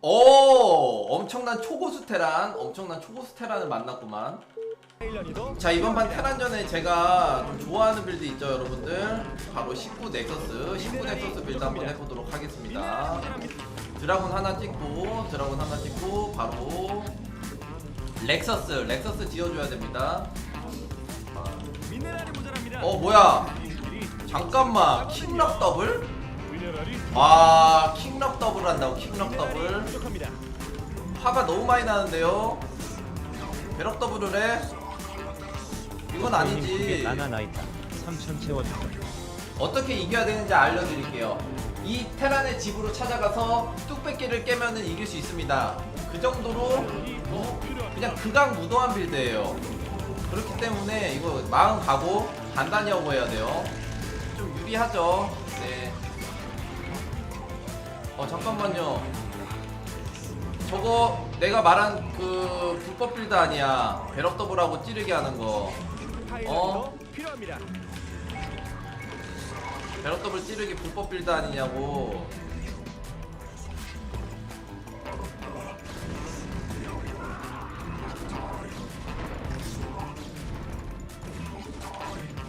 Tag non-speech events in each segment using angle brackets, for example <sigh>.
오 엄청난 초고수 테란 엄청난 초고수 테란을 만났구만. 자 이번 판 테란전에 제가 좀 좋아하는 빌드 있죠 여러분들? 바로 19 넥서스. 19 넥서스 빌드 한번 해보도록 하겠습니다. 드라군 하나 찍고 드라군 하나 찍고 바로 렉서스 렉서스 지어줘야 됩니다. 어 뭐야? 잠깐만 킹럭 더블? 아 킹럭 더블 한다고 킹럭 미네랄이 더블. 화가 너무 많이 나는데요 배럭 더블을 해? 이건 아니지 나나 나이다 3천 채워줘 어떻게 이겨야 되는지 알려드릴게요. 이 테란의 집으로 찾아가서 뚝배기를 깨면은 이길 수 있습니다. 그 정도로 더 필요합니다. 그냥 극악무도한 빌드예요. 그렇기 때문에 이거 마음 가고 단단히 하고 해야 돼요. 좀 유리하죠. 네. 어 잠깐만요. 저거 내가 말한 그 불법 빌드 아니야. 배럭 더블하고 찌르게 하는 거. 타일런이 어? 더 필요합니다. 배럭 더블 찌르기 불법 빌드 아니냐고.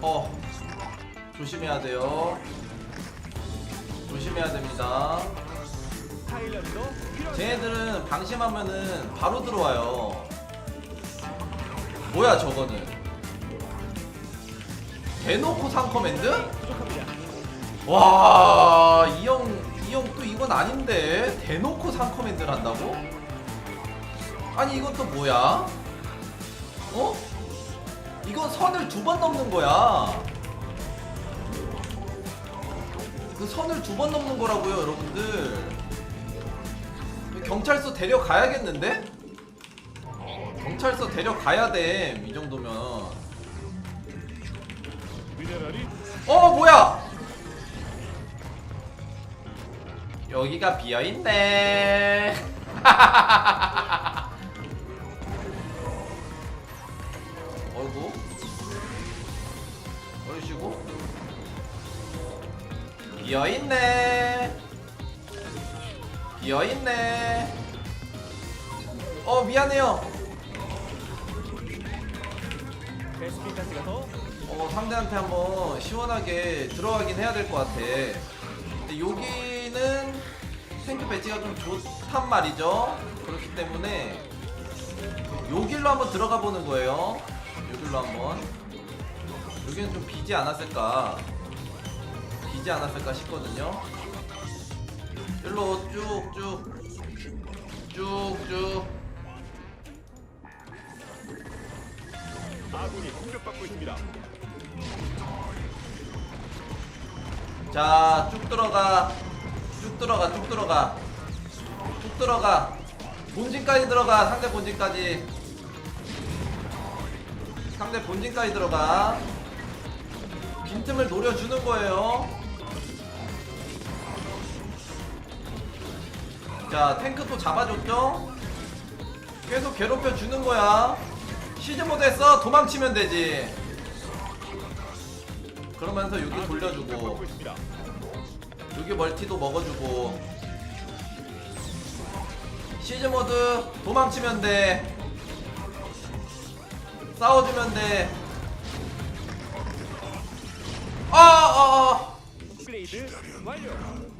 어, 조심해야 돼요. 조심해야 됩니다. 쟤네들은 방심하면은 바로 들어와요. 뭐야 저거는? 대놓고 상커맨드? 와, 이 형, 이 형 또 이건 아닌데? 대놓고 상커맨드를 한다고? 아니, 또 뭐야? 어? 이건 선을 두 번 넘는 거야. 그 선을 두 번 넘는 거라고요, 여러분들. 경찰서 데려가야겠는데? 경찰서 데려가야 돼, 이 정도면. 어 뭐야? 여기가 비어 있네. <laughs> 어이구. 어이시고. 비어 있네 비어있네 어 미안해요 어, 상대한테 한번 시원하게 들어가긴 해야 될 것 같아. 근데 여기는 탱크 배치가 좀 좋단 말이죠. 그렇기 때문에 요 길로 한번 들어가 보는 거예요. 요 길로 한번. 여기는 좀 비지 않았을까. 비지 않았을까 싶거든요. 일로 쭉쭉 쭉쭉 아군이 공격받고 있습니다. 자, 쭉 들어가. 쭉 들어가, 쭉 들어가. 쭉 들어가. 본진까지 들어가. 상대 본진까지. 상대 본진까지 들어가. 빈틈을 노려주는 거예요. 자, 탱크 또 잡아줬죠? 계속 괴롭혀 주는 거야. 시즈 모드 했어. 도망치면 되지. 그러면서 여기 돌려주고. 여기 멀티도 먹어주고 시즈 모드 도망치면 돼 싸워주면 돼 아, 아, 아. 업그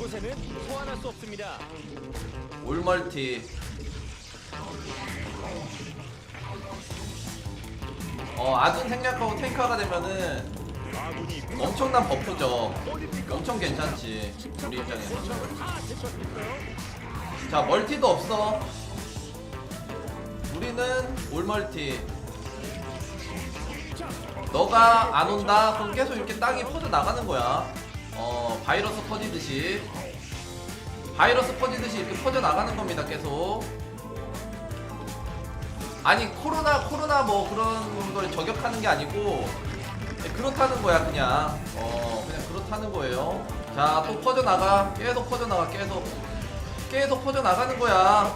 그곳에는 소환할 수 없습니다. 올멀티 어 아둔 생략하고 탱커가 되면은 엄청난 버프죠? 엄청 괜찮지 우리 입장에서 다 제쳤을까요? 자 멀티도 없어 우리는 올멀티 너가 안 온다 그럼 계속 이렇게 땅이 퍼져 나가는 거야 어 바이러스 퍼지듯이. 바이러스 퍼지듯이 이렇게 퍼져 나가는 겁니다 계속. 아니 코로나 코로나 뭐 그런 걸 저격하는 게 아니고 그렇다는 거야 그냥. 어 그냥 그렇다는 거예요. 자 또 퍼져 나가. 계속 퍼져 나가 계속. 계속 퍼져 나가는 거야.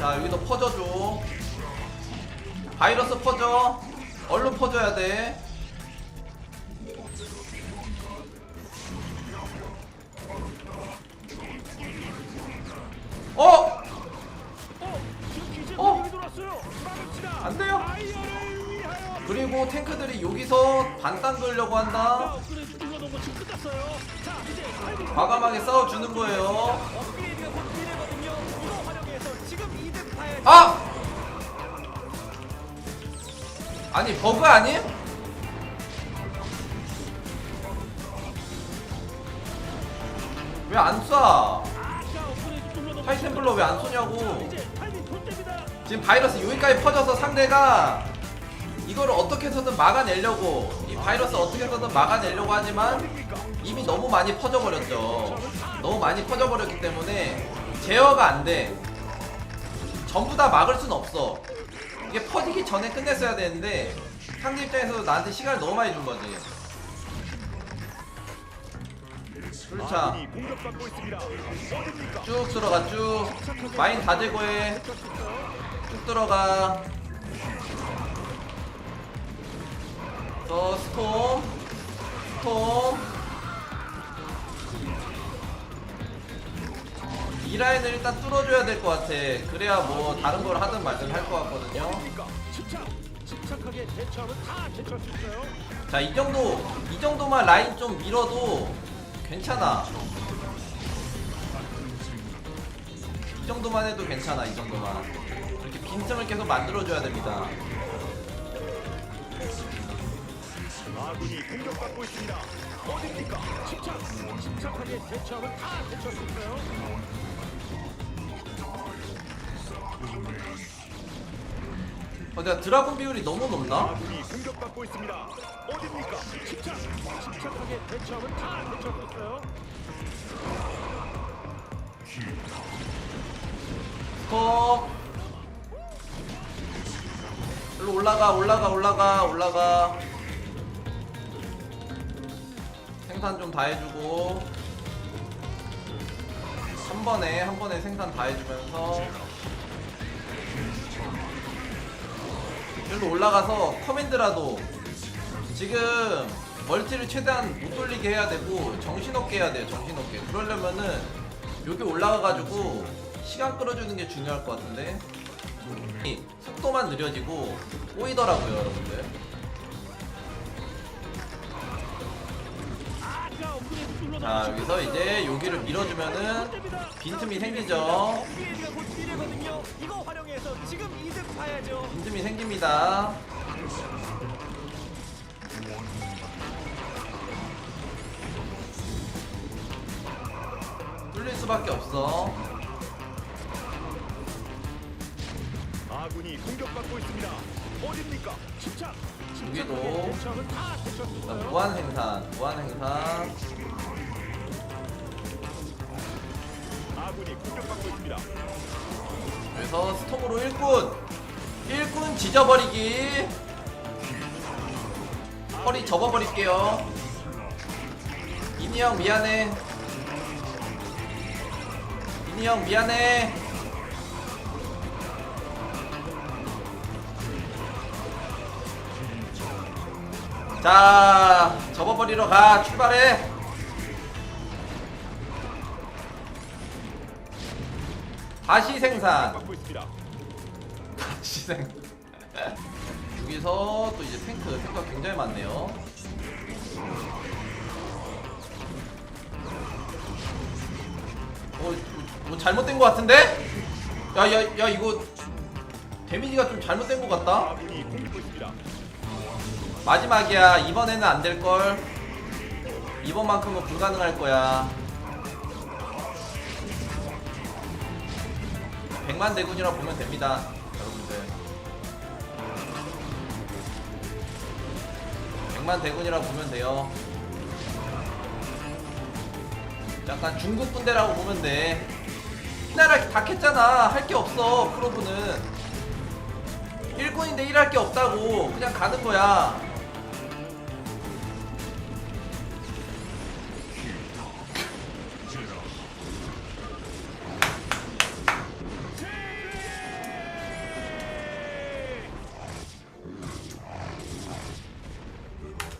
자 여기도 퍼져줘. 바이러스 퍼져. 얼른 퍼져야 돼 어! 어! 어? 안 돼요. 그리고 탱크들이 여기서 반단 돌려고 한다. 과감하게 싸워주는 거예요. 아! 아니 버그 아님? 왜 안 쏴? 타이템블러 왜 안 쏘냐고. 지금 바이러스 여기까지 퍼져서 상대가 이거를 어떻게 해서든 막아내려고 이 바이러스 어떻게 해서든 막아내려고 하지만 이미 너무 많이 퍼져버렸죠 너무 많이 퍼져버렸기 때문에 제어가 안돼 전부 다 막을 순 없어 이게 퍼지기 전에 끝냈어야 되는데 상대 입장에서도 나한테 시간을 너무 많이 준 거지 그렇자? 쭉 들어가 쭉 마인 다 제거해 쭉 들어가 저 스톰 스톰 이 라인을 일단 뚫어줘야 될 것 같아 그래야 뭐 다른 걸 하든 말든 할 것 같거든요 어딥니까? 침착, 침착하게 대처하면 다 대처할 수 있어요. 자 이 정도 이 정도만 라인 좀 밀어도 괜찮아 이 정도만 해도 괜찮아 이 정도만 이렇게 빈틈을 계속 만들어줘야 됩니다 아군이 공격받고 있습니다. 어딥니까? 침착, 침착하게 대처하면 다 있어요. 어, 내가 드라군 비율이 너무 높나? 아군이 공격받고 있습니다. 어딥니까? 침착, 침착하게 대처하면 다 대처할 수 있어요. 스톱 일로 올라가 올라가 올라가 올라가 생산 좀 다 해주고 한 번에 한 번에 생산 다 해주면서 일로 올라가서 커맨드라도 지금 멀티를 최대한 못 돌리게 해야 되고 정신없게 해야 돼요 정신없게. 그러려면은 여기 올라가가지고 시간 끌어주는 게 중요할 것 같은데. 이 속도만 느려지고 꼬이더라고요 여러분들 자거 여기서 이제 여기를 밀어주면은 빈틈이 생기죠. 빈틈이 생깁니다 뚫릴 수밖에 없어 아군이 공격받고 있습니다. 어딥니까? 침착, 여기도. 자, 있어요. 무한 생산 무한 생산 아군이 공격받고 있습니다. 그래서 스톰으로 일꾼 일꾼 지져버리기. 허리 접어버릴게요. 이니 형 미안해. 이니 형 미안해. 자 접어버리러 가. 출발해 다시 생산 받고 있습니다. 시생 <laughs> 여기서 또 이제 탱크 탱크가 굉장히 많네요 어, 뭐, 뭐 잘못된 것 같은데? 야, 야, 야, 이거 데미지가 좀 잘못된 것 같다? 아군이 공격받고 있습니다. 마지막이야. 이번에는 안 될 걸. 이번만큼은 불가능할 거야. 100만 대군이라 보면 됩니다. 여러분들. 100만 대군이라 보면 돼요. 약간 중국 군대라고 보면 돼. 나라 다 캤잖아. 할 게 없어. 프로브는. 1군인데 일할 게 없다고. 그냥 가는 거야.